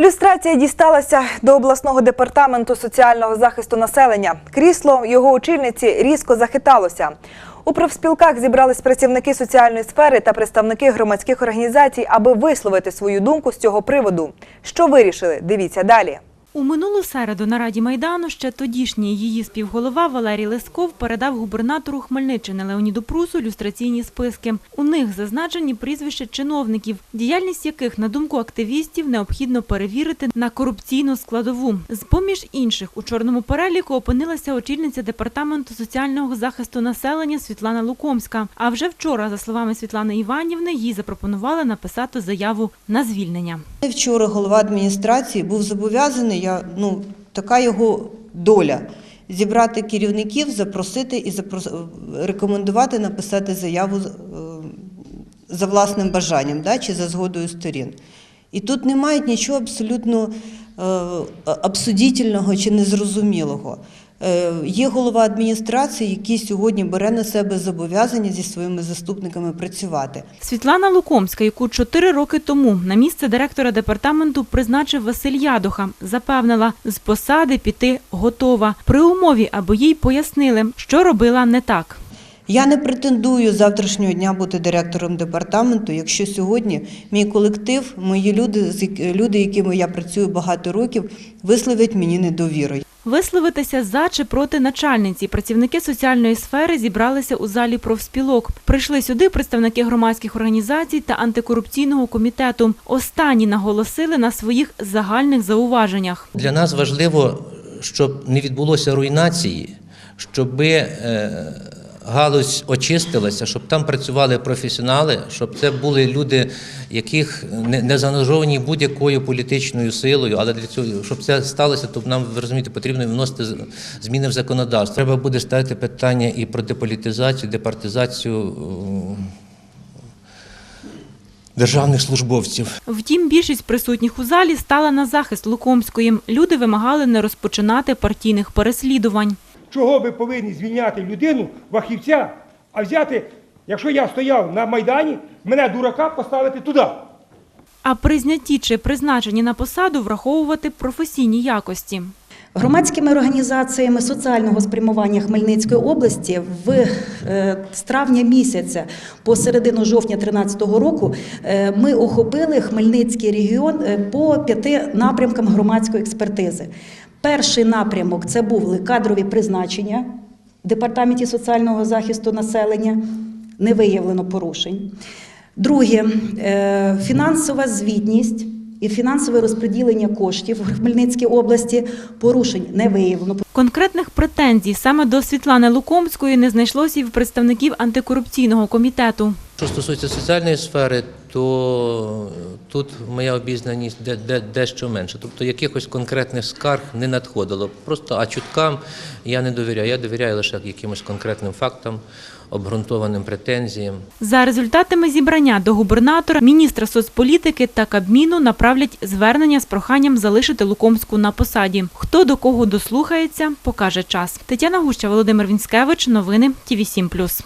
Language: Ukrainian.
Люстрація дісталася до обласного департаменту соціального захисту населення. Крісло його очільниці різко захиталося. У профспілках зібрались працівники соціальної сфери та представники громадських організацій, аби висловити свою думку з цього приводу. Що вирішили? Дивіться далі. У минулу середу на Раді Майдану ще тодішній її співголова Валерій Лесков передав губернатору Хмельниччини Леоніду Прусу люстраційні списки. У них зазначені прізвища чиновників, діяльність яких, на думку активістів, необхідно перевірити на корупційну складову. З-поміж інших у чорному переліку опинилася очільниця департаменту соціального захисту населення Світлана Лукомська. А вже вчора, за словами Світлани Іванівни, їй запропонували написати заяву на звільнення. Вчора голова адміністрації був зобов'язаний, я, ну, така його доля. Зібрати керівників, запросити і запрос... рекомендувати написати заяву е, за власним бажанням да, чи за згодою сторін. І тут немає нічого абсолютно е, абсудітельного чи незрозумілого. Е, Є голова адміністрації, який сьогодні бере на себе зобов'язання зі своїми заступниками працювати. Світлана Лукомська, яку чотири роки тому на місце директора департаменту призначив Василь Ядоха, запевнила, з посади піти готова при умові, аби їй пояснили, що робила не так. Я не претендую з завтрашнього дня бути директором департаменту, якщо сьогодні мій колектив, мої люди, з люди, якими я працюю багато років, висловлять мені недовіру. Висловитися за чи проти начальниці працівники соціальної сфери зібралися у залі профспілок. Прийшли сюди представники громадських організацій та антикорупційного комітету. Останні наголосили на своїх загальних зауваженнях. Для нас важливо, щоб не відбулося руйнації, щоб е, галузь очистилася, щоб там працювали професіонали, щоб це були люди, яких не, не заангажовані будь-якою політичною силою. Але для цього, щоб це сталося, то нам ви розумієте, потрібно вносити зміни в законодавство. Треба буде ставити питання і про деполітизацію, департизацію. е, Державних службовців. Втім, більшість присутніх у залі стала на захист Лукомської. Люди вимагали не розпочинати партійних переслідувань. Чого ви повинні звільняти людину, фахівця, а взяти, якщо я стояв на Майдані, мене дурака поставити туди. А при знятті чи призначенні на посаду враховувати професійні якості. Громадськими організаціями соціального спрямування Хмельницької області в е, з травня місяця по середину жовтня 2013 року е, ми охопили Хмельницький регіон е, по п'яти напрямкам громадської експертизи. Перший напрямок це були кадрові призначення в департаменті соціального захисту населення. Не виявлено порушень. Друге е, фінансова звітність і фінансове розподілення коштів в Хмельницькій області порушень не виявлено. Конкретних претензій саме до Світлани Лукомської не знайшлося і в представників антикорупційного комітету. Що стосується соціальної сфери, то тут моя обізнаність де, де, дещо менше. Тобто якихось конкретних скарг не надходило. Просто а чуткам я не довіряю. Я довіряю лише якимось конкретним фактам, обґрунтованим претензіям. За результатами зібрання до губернатора, міністра соцполітики та Кабміну направлять звернення з проханням залишити Лукомську на посаді. Хто до кого дослухається, покаже час. Тетяна Гуща, Володимир Вінськевич. Новини ТІВІ 7+.